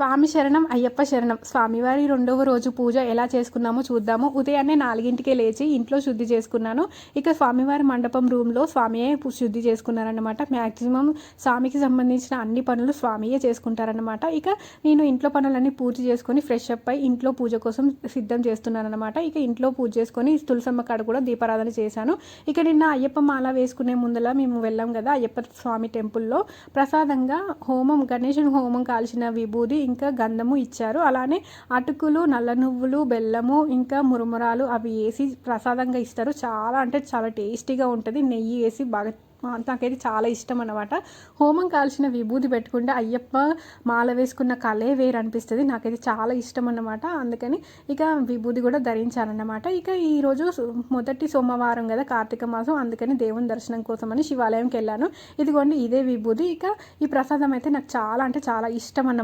స్వామి శరణం అయ్యప్ప శరణం. స్వామివారి రెండవ రోజు పూజ ఎలా చేసుకున్నామో చూద్దాము. ఉదయాన్నే నాలుగింటికే లేచి ఇంట్లో శుద్ధి చేసుకున్నాను. ఇక స్వామివారి మండపం రూమ్లో స్వామియే శుద్ధి చేసుకున్నారనమాట మ్యాక్సిమం స్వామికి సంబంధించిన అన్ని పనులు స్వామియే చేసుకుంటారనమాట ఇక నేను ఇంట్లో పనులన్నీ పూర్తి చేసుకొని ఫ్రెష్ అప్ అయి ఇంట్లో పూజ కోసం సిద్ధం చేస్తున్నానమాట ఇక ఇంట్లో పూజ చేసుకొని తులసమ్మ కాడ కూడా దీపారాధన చేశాను. ఇక నిన్న అయ్యప్ప మాల వేసుకునే ముందల మేము వెళ్ళాం కదా అయ్యప్ప స్వామి టెంపుల్లో. ప్రసాదంగా హోమం గణేశుని హోమం కాల్చిన విభూది ఇంకా గంధము ఇచ్చారు. అలానే అటుకులు నల్ల నువ్వులు బెల్లము ఇంకా మురుమురాలు అవి వేసి ప్రసాదంగా ఇస్తారు. చాలా అంటే చాలా టేస్టీగా ఉంటుంది. నెయ్యి వేసి బాగా నాకైతే చాలా ఇష్టం అన్నమాట. హోమం కాల్చిన విభూది పెట్టుకుంటే అయ్యప్ప మాల వేసుకున్న కళే వేరు అనిపిస్తుంది నాకైతే చాలా ఇష్టం అన్నమాట. అందుకని ఇక విభూది కూడా ధరించాలన్నమాట. ఇక ఈరోజు మొదటి సోమవారం కదా కార్తీక మాసం. అందుకని దేవుని దర్శనం కోసం అని శివాలయంకి వెళ్ళాను. ఇదిగోండి ఇదే విభూది ఇక ఈ ప్రసాదం అయితే నాకు చాలా అంటే చాలా ఇష్టం అన్నమాట.